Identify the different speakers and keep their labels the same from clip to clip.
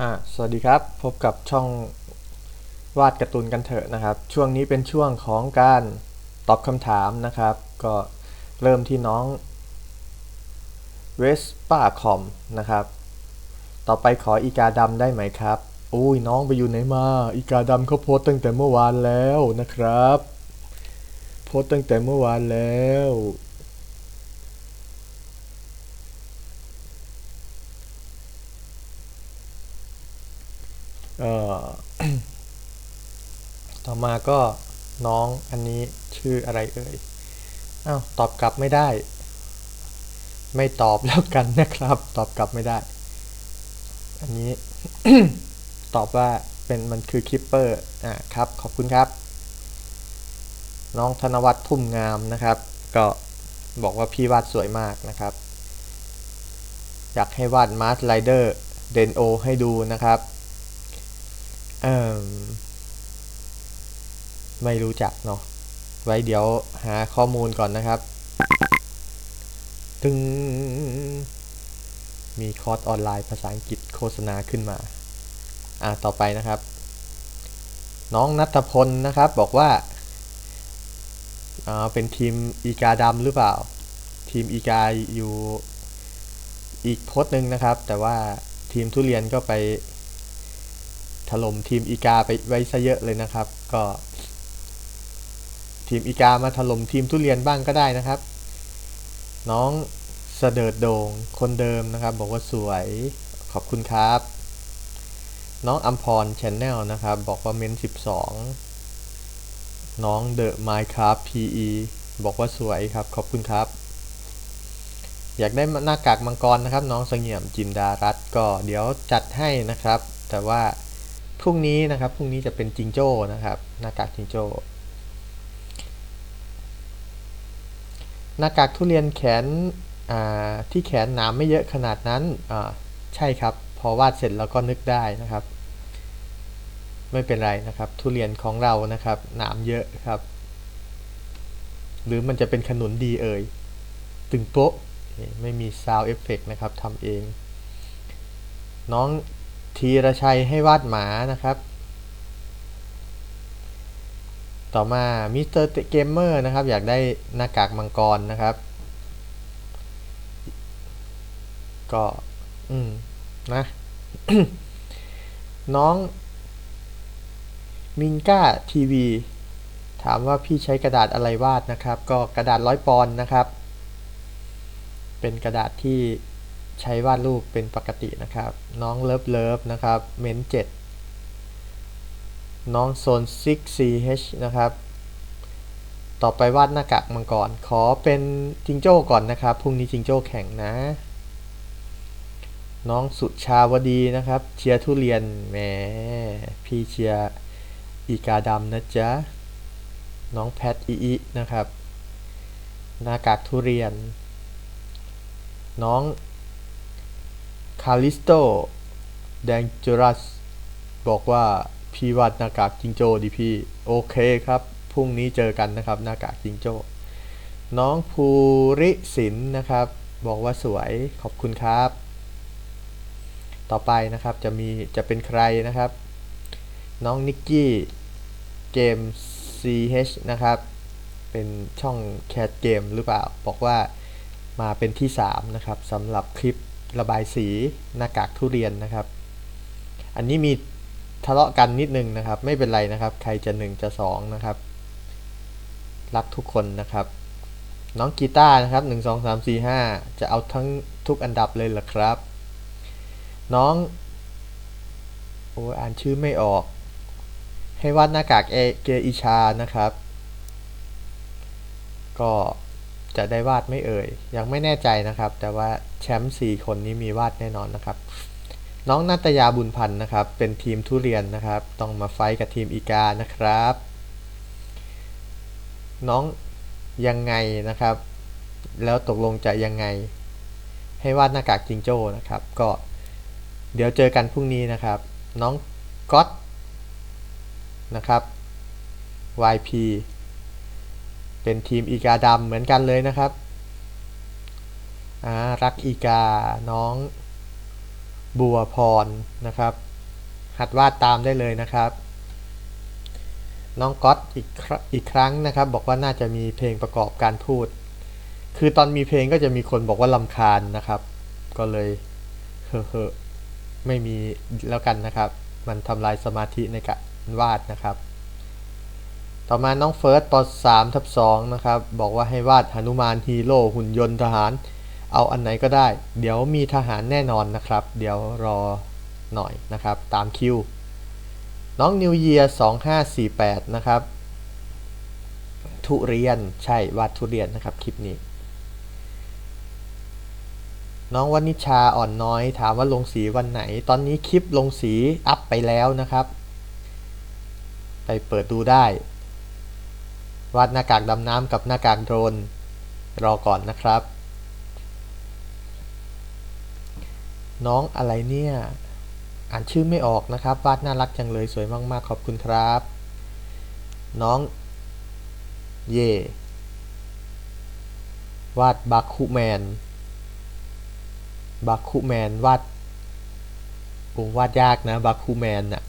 Speaker 1: อ่าสวัสดีครับ พบกับช่องวาดการ์ตูนกันเถอะนะครับ ช่วงนี้เป็นช่วงของการตอบคำถามนะครับ ก็เริ่มที่น้องเวสป้าคอมนะครับ ต่อไปขออีกาดำได้ไหมครับอุ้ยน้องไปอยู่ไหนมา อีกาดำเขาโพสต์ตั้งแต่เมื่อวานแล้วนะครับ โพสต์ตั้งแต่เมื่อวานแล้ว เอ่อต่อมาก็น้องอันนี้ชื่ออะไรเอ่ยอ้าวตอบกลับไม่ได้ ไม่ตอบแล้วกันนะครับ ตอบกลับไม่ได้ อันนี้ตอบว่าเป็นมันคือคิปเปอร์อ่าครับ ขอบคุณครับ น้องธนวัฒน์พุ่มงามนะครับ ก็บอกว่าพี่วาดสวยมากนะครับ อยากให้วาดมาร์สไลเดอร์เดนโอให้ดูนะครับ เอ่มไม่รู้จักเนาะไว้เดี๋ยวหาข้อมูลก่อนนะครับ ตึงมีคอร์สออนไลน์ภาษาอังกฤษโฆษณาขึ้นมา อ่าต่อไปนะครับ น้องนัทพลนะครับบอกว่าอ่าเป็นทีมอีกาดำหรือเปล่า ทีมอีกาอยู่อีกโพสต์หนึ่งนะครับ แต่ว่าทีมทุเรียนก็ไป ถล่มทีมอีกาไปไว้ซะเยอะเลยนะครับ ก็ ทีมอีกามาถล่มทีมทุเรียนบ้างก็ได้นะครับ น้องเสดิร์ดโดงคนเดิมนะครับ บอกว่าสวยขอบคุณครับ น้องอัมพรชแนลนะครับ บอกว่าเม้น 12 น้องเดอะไมค์ครับ PE บอกว่าสวยครับ ขอบคุณครับ อยากได้หน้ากากมังกรนะครับ น้องเสงี่ยมจินดารัตก็เดี๋ยวจัดให้นะครับ แต่ว่า พรุ่งนี้นะครับพรุ่งนี้จะเป็นจิงโจ้นะครับ หน้ากากจิงโจ้หน้ากากทุเรียนแขนที่แขนหนามไม่เยอะขนาดนั้นใช่ครับ พอวาดเสร็จแล้วก็นึกได้นะครับ ไม่เป็นไรนะครับ ทุเรียนของเรานะครับ หนามเยอะครับ หรือมันจะเป็นขนุนดีเอ่ยตึงโป๊ะไม่มีซาวเอฟเฟกนะครับทำเอง น้อง ธีรชัยให้วาดหมานะครับ ต่อมามิสเตอร์เกมเมอร์นะครับ อยากได้หน้ากากมังกรนะครับ ก็อืมนะน้องมินก้าทีวีถามว่าพี่ใช้กระดาษอะไรวาดนะครับ ก็กระดาษร้อยปอนด์นะครับ เป็นกระดาษที่ ใช้วาดรูปเป็นปกตินะครับ น้องเลิฟเลิฟนะครับ เมนเจ็ดน้องโซน 6ch นะครับ ต่อไปวาดหน้ากากมังกร ขอเป็นจิงโจ้ก่อนนะครับ พรุ่งนี้จิงโจ้แข่งนะ น้องสุชาวดีนะครับ เชียร์ทุเรียน แหม พี่เชียร์อีกาดำนะจ๊ะ น้องแพทอีอีนะครับ หน้ากากทุเรียน น้อง คาลิสโตแดงจูรัส บอกว่า พี่วาดหน้ากากจิงโจ้ดิพี่ โอเคครับ พรุ่งนี้เจอกันนะครับ หน้ากากจิงโจ้ น้องภูริศินนะครับ บอกว่าสวย ขอบคุณครับ ต่อไปนะครับ จะมี จะเป็นใครนะครับ น้องนิกกี้ เกม CH นะครับ เป็นช่องแคทเกมหรือเปล่า บอกว่ามาเป็นที่ 3 นะครับสำหรับคลิป ระบายสีหน้ากากทุเรียนนะครับ อันนี้มีทะเลาะกันนิดนึงนะครับ ไม่เป็นไรนะครับ ใครจะ 1 จะ 2 นะครับ รักทุกคนนะครับ น้องกีตาร์นะครับ 1 2 3 4 5 จะเอาทั้งทุกอันดับเลยเหรอครับ น้องโอ้อ่านชื่อไม่ออก ให้วาดหน้ากากเอเกอิชานะครับ ก็ จะได้วาดไม่เอ่ย ยังไม่แน่ใจนะครับ แต่ว่าแชมป์4คนนี้มีวาดแน่นอนนะครับ น้องนาตยาบุญพันธ์นะครับ เป็นทีมทุเรียนนะครับ ต้องมาไฟกับทีมอีกานะครับ น้องยังไงนะครับ แล้วตกลงจะยังไง ให้วาดหน้ากากจิงโจ้นะครับ ก็เดี๋ยวเจอกันพรุ่งนี้นะครับ น้องก๊อตนะครับ YP เป็นทีมอีกาดำเหมือนกันเลยนะครับอ่ารักอีกาน้องบัวพรนะครับ หัดวาดตามได้เลยนะครับ น้องก๊อตอีกครอีกครั้งนะครับ บอกว่าน่าจะมีเพลงประกอบการพูด คือตอนมีเพลงก็จะมีคนบอกว่าลำคาญนะครับ ก็เลยเฮ้อไม่มีแล้วกันนะครับ มันทำลายสมาธิในการวาดนะครับ ต่อมาน้องเฟิร์สป3ทับ2นะครับ บอกว่าให้วาดหนุมานฮีโร่หุ่นยนต์ทหาร เอาอันไหนก็ได้ เดี๋ยวมีทหารแน่นอนนะครับ เดี๋ยวรอหน่อยนะครับ ตามคิว น้องนิวเยีย2548 นะครับ ทุเรียนใช่วาดทุเรียนนะครับคลิปนี้ น้องวันิชาอ่อนน้อยถามว่าลงสีวันไหน ตอนนี้คลิปลงสีอัพไปแล้วนะครับ ไปเปิดดูได้ วาดหน้ากากดำน้ำกับหน้ากากโดรน รอก่อนนะครับ น้องอะไรเนี่ย อ่านชื่อไม่ออกนะครับ วาดน่ารักจังเลยสวยมากๆ ขอบคุณครับ น้อง เย่วาดบาคุแมนบาคุแมนวาดโอ้วาดยากนะบาคุแมนน่ะ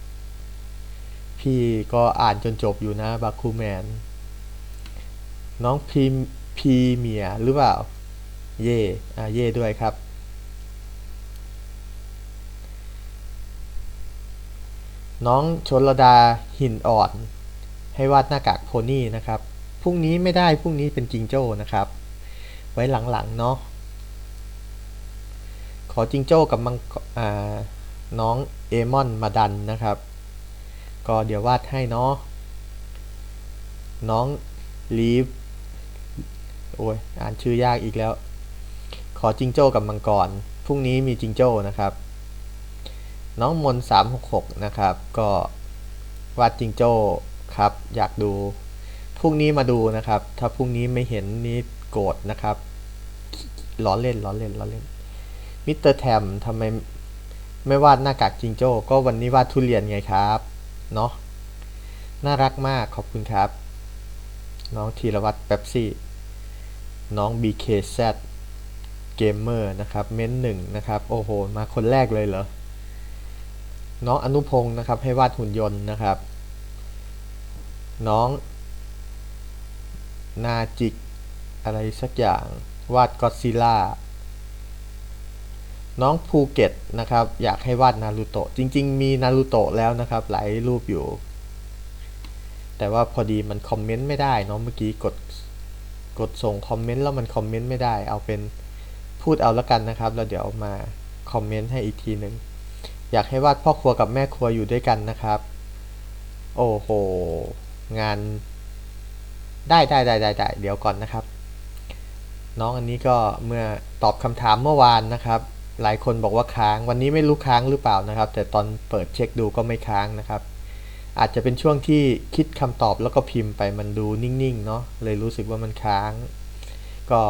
Speaker 1: พี่ก็อ่านจนจบอยู่นะบาคูแมน น้องพีพีเมียหรือเปล่า เย่อ่าเย่ด้วยครับ น้องชนระดาหินอ่อน ให้วาดหน้ากากโพนี่นะครับ พรุ่งนี้ไม่ได้ พรุ่งนี้เป็นจิงโจ้นะครับ ไว้หลังๆเนาะ ขอจิงโจ้กับมังอ่าน้องเอมอนมาดันนะครับ ก็เดี๋ยววาดให้เนาะ น้องลีฟ โอ้ยอ่านชื่อยากอีกแล้ว ขอจิงโจ้กับมังกรพรุ่งนี้มีจิงโจ้นะครับ น้องมน366 นะครับ ก็วาดจิงโจ้ครับ อยากดูพรุ่งนี้มาดูนะครับ ถ้าพรุ่งนี้ไม่เห็นนี่โกรธนะครับล้อเล่นล้อเล่นล้อเล่นมิสเตอร์แทมทำไมไม่วาดหน้ากากจิงโจ้ ก็วันนี้วาดทุเรียนไงครับ เนาะน่ารักมากขอบคุณครับ น้องธีรวัตรเป๊ปซี่ น้อง BKZ Gamer นะครับเม้นหนึ่งนะครับ โอ้โห มาคนแรกเลยเหรอ น้องอนุพงศ์นะครับ ให้วาดหุ่นยนต์นะครับ น้อง นาจิก อะไรสักอย่าง วาดก็ซิล่าน้องภูเก็ตนะครับ อยากให้วาดนารูโตะจริง ๆ มีนารูโตะแล้วนะครับ หลายรูปอยู่ แต่ว่าพอดีมันคอมเมนต์ไม่ได้เนาะเมื่อกี้กด กดส่งคอมเมนต์แล้วมันคอมเมนต์ไม่ได้ เอาเป็นพูดเอาแล้วกันนะครับ แล้วเดี๋ยวมาคอมเมนต์ให้อีกทีหนึ่งอยากให้วาดพ่อครัวกับแม่ครัวอยู่ด้วยกันนะครับ โอ้โห งาน ได้ได้ได้ได้ได้เดี๋ยวก่อนนะครับ น้องอันนี้ก็เมื่อตอบคำถามเมื่อวานนะครับ หลายคนบอกว่าค้าง วันนี้ไม่รู้ค้างหรือเปล่านะครับ แต่ตอนเปิดเช็คดูก็ไม่ค้างนะครับ อาจจะเป็นช่วงที่คิดคำตอบแล้วก็พิมพ์ไปมันดูนิ่งๆเนาะเลยรู้สึกว่ามันค้าง ก็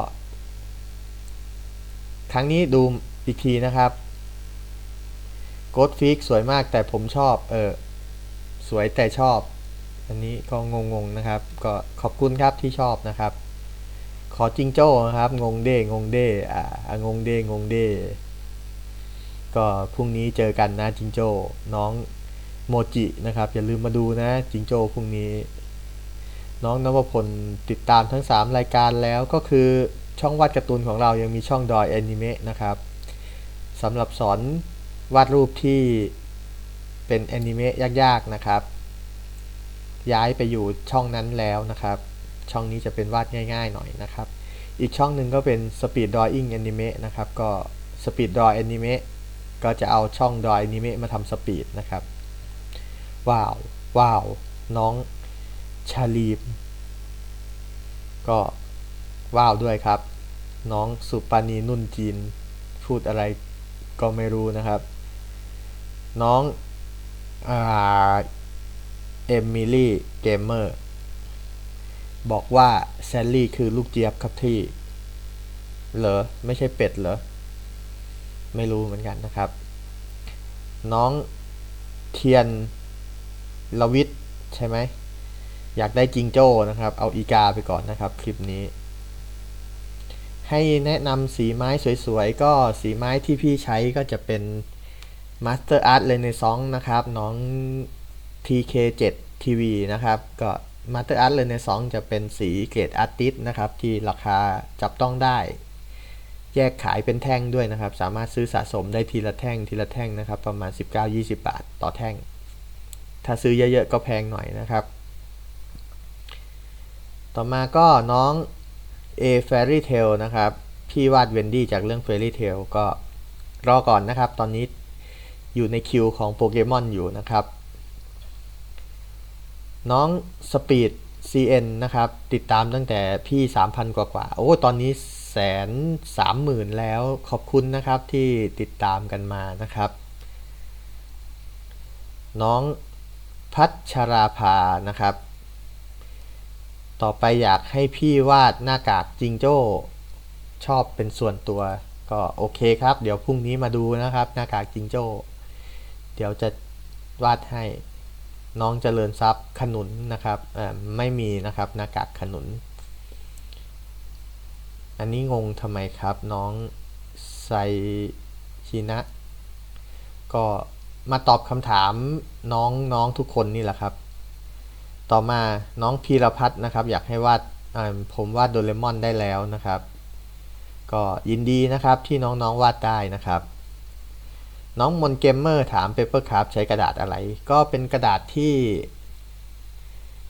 Speaker 1: ครั้งนี้ดูอีกทีนะครับโกดฟิกสวยมากแต่ผมชอบ เออ สวยแต่ชอบ อันนี้ก็งงๆนะครับ ก็ขอบคุณครับที่ชอบนะครับ ขอจิงโจ้นะครับ งงเด้งงเด้อ่างงเด้งงเด้ก็พรุ่งนี้เจอกันนะจิงโจ้น้อง โมจินะครับ อย่าลืมมาดูนะ จิงโจ้พรุ่งนี้ น้องนวพลติดตามทั้ง 3 รายการแล้วก็คือช่องวาดการ์ตูนของเรายังมีช่องดอยแอนิเมะนะครับสำหรับสอนวาดรูปที่เป็นแอนิเมะยากๆนะครับ ย้ายไปอยู่ช่องนั้นแล้วนะครับ ช่องนี้จะเป็นวาดง่าย ๆ หน่อยนะครับ อีกช่องหนึ่งก็เป็น Speed Drawing Anime นะครับ ก็ Speed Draw Anime ก็จะเอาช่อง Draw Anime มาทำสปีดนะครับ ว้าว ว้าว น้องชาลีม ก็ว้าวด้วยครับ น้องสุปานีนุ่นจีน พูดอะไรก็ไม่รู้นะครับ น้องอ่าเอมิลี่เกมเมอร์บอกว่าแซลลี่คือลูกเจี๊ยบครับที่ เหรอ ไม่ใช่เป็ดเหรอ ไม่รู้เหมือนกันนะครับ น้องเทียน ลวิทใช่ไหมอยากได้จิงโจ้นะครับ เอาอีกาไปก่อนนะครับคลิปนี้ ให้แนะนำสีไม้สวยๆ ก็สีไม้ที่พี่ใช้ก็จะเป็น Master Art Renaissance นะครับ น้อง TK7 TV นะครับ ก็ Master Art Renaissance จะเป็นสีเกรดอาร์ติสนะครับ ที่ราคาจับต้องได้ แยกขายเป็นแท่งด้วยนะครับ สามารถซื้อสะสมได้ทีละแท่งทีละแท่งนะครับ ประมาณ 19-20 บาทต่อแท่ง ถ้าซื้อเยอะๆก็แพงหน่อยนะครับ ต่อมาก็น้อง A Fairy Tale นะครับ พี่วาดเวนดี้จากเรื่อง Fairy Tale ก็รอก่อนนะครับ ตอนนี้อยู่ในคิวของโปเกมอนอยู่นะครับ น้อง Speed CN นะครับ ติดตามตั้งแต่พี่ 3,000 กว่ากว่า โอ้ ตอนนี้แสนสามหมื่นแล้วขอบคุณนะครับที่ติดตามกันมานะครับ น้อง พัชราภานะครับ ต่อไปอยากให้พี่วาดหน้ากากจิงโจ้ ชอบเป็นส่วนตัว ก็โอเคครับ เดี๋ยวพรุ่งนี้มาดูนะครับ หน้ากากจิงโจ้ เดี๋ยวจะวาดให้น้องเจริญทรัพย์ขนุนนะครับไม่มีนะครับหน้ากากขนุน อันนี้งงทำไมครับน้องไซชินะ ก็ มาตอบคำถามน้องน้องทุกคนนี่แหละครับ ต่อมาน้องพีรพัฒน์นะครับ อยากให้วาดผมวาดโดเรมอนได้แล้วนะครับ ก็ยินดีนะครับที่น้องๆวาดได้นะครับ น้องมนเกมเมอร์ถาม Paper Craft ใช้กระดาษอะไร ก็เป็นกระดาษที่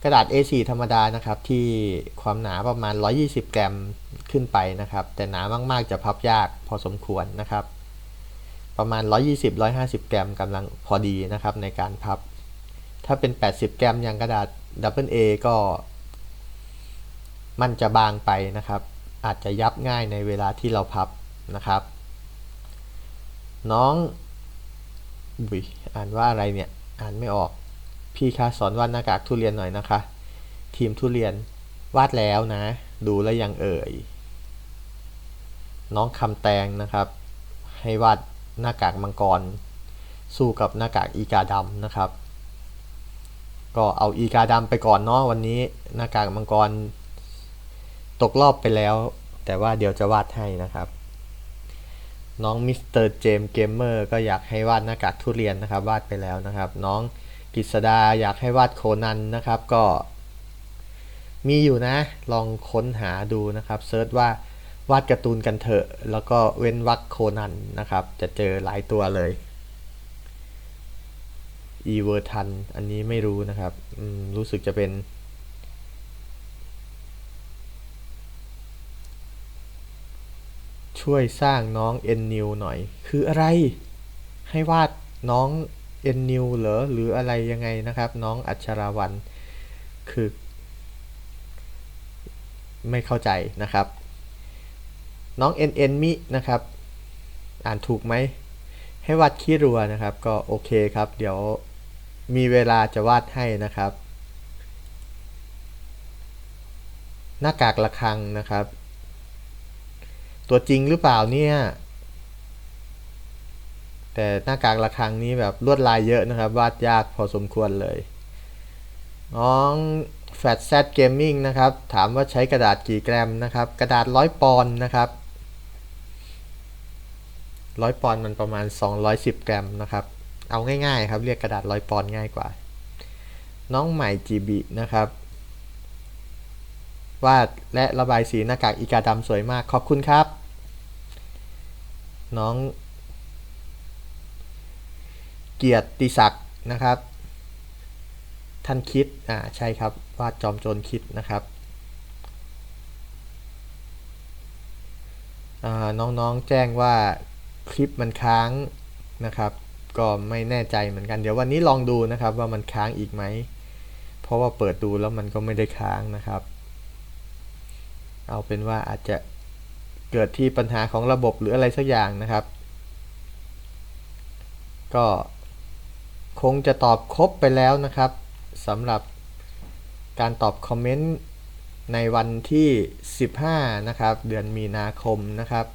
Speaker 1: กระดาษ A4 ธรรมดานะครับ ที่ความหนาประมาณ 120 กรัมขึ้นไปนะครับ แต่หนามากๆจะพับยากพอสมควรนะครับ ประมาณ 120-150กรัมกำลังพอดีนะครับในการพับ ถ้าเป็น 80กรัมอย่างกระดาษ Double A ก็ มันจะบางไปนะครับ อาจจะยับง่ายในเวลาที่เราพับนะครับ น้องบุยอ่านว่าอะไรเนี่ย อ่านไม่ออก พี่คะสอนวาดหน้ากากทุเรียนหน่อยนะคะ ทีมทุเรียนวาดแล้วนะ ดูแล้วยังเอ่ย น้องคำแตงนะครับ ให้วาด หน้ากากมังกร สู้กับหน้ากากอีกาดำนะครับ ก็เอาอีกาดำไปก่อนเนาะวันนี้หน้ากากมังกร ตกรอบไปแล้ว แต่ว่าเดี๋ยวจะวาดให้นะครับ น้องมิสเตอร์เจมเกมเมอร์ก็อยากให้วาดหน้ากากทุเรียนนะครับ วาดไปแล้วนะครับ น้องกฤษดาอยากให้วาดโคนันนะครับก็ มีอยู่นะ ลองค้นหาดูนะครับเซิร์ชว่า วาดการ์ตูนกันเถอะ แล้วก็เว้นวรรคโคนันนะครับ จะเจอหลายตัวเลยอีเวอร์ทันอันนี้ไม่รู้นะครับรู้สึกจะเป็น ช่วยสร้างน้องเอ็นนิวหน่อย คืออะไร ให้วาดน้องเอ็นนิวเหรอ หรืออะไรยังไงนะครับ น้องอัชราวัน คือ ไม่เข้าใจนะครับ น้องเอ็นเอ็นมินะครับ อ่านถูกไหม ให้วาดขี้รัวนะครับ ก็โอเคครับ เดี๋ยวมีเวลาจะวาดให้นะครับ หน้ากากระคังนะครับ ตัวจริงหรือเปล่าเนี่ยแต่หน้ากากระคังนี้แบบลวดลายเยอะนะครับ วาดยากพอสมควรเลย น้องแฟ t แซดเกมมิ่งนะครับ ถามว่าใช้กระดาษกี่แกรมนะครับ กระดาษร้อยปอนด์นะครับ ร้อยปอนด์มันประมาณ 210 กรัมนะครับ เอาง่ายๆครับ เรียกกระดาษร้อยปอนด์ง่ายกว่า น้องใหม่ GB นะครับ วาดและระบายสีหน้ากากอีกาดำสวยมาก ขอบคุณครับ น้อง เกียรติศักดิ์นะครับ ท่านคิด อ่า ใช่ครับ วาดจอมโจรคิดนะครับน้องๆแจ้งว่า คลิปมันค้างนะครับ ก็ไม่แน่ใจเหมือนกัน เดี๋ยววันนี้ลองดูนะครับว่ามันค้างอีกไหม เพราะว่าเปิดดูแล้วมันก็ไม่ได้ค้างนะครับ เอาเป็นว่าอาจจะเกิดที่ปัญหาของระบบหรืออะไรสักอย่างนะครับ ก็คงจะตอบครบไปแล้วนะครับสำหรับการตอบคอมเมนต์ในวันที่ 15 นะครับ เดือนมีนาคมนะครับ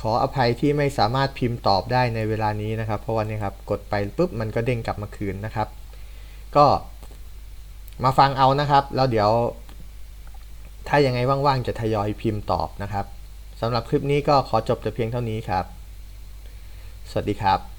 Speaker 1: ขออภัยที่ไม่สามารถพิมพ์ตอบได้ในเวลานี้นะครับ เพราะวันนี้ครับกดไปปุ๊บมันก็เด้งกลับมาคืนนะครับ ก็มาฟังเอานะครับ แล้วเดี๋ยว ถ้ายังไงว่างๆจะทยอยพิมพ์ตอบนะครับสำหรับคลิปนี้ก็ขอจบแต่เพียงเท่านี้ครับ สวัสดีครับ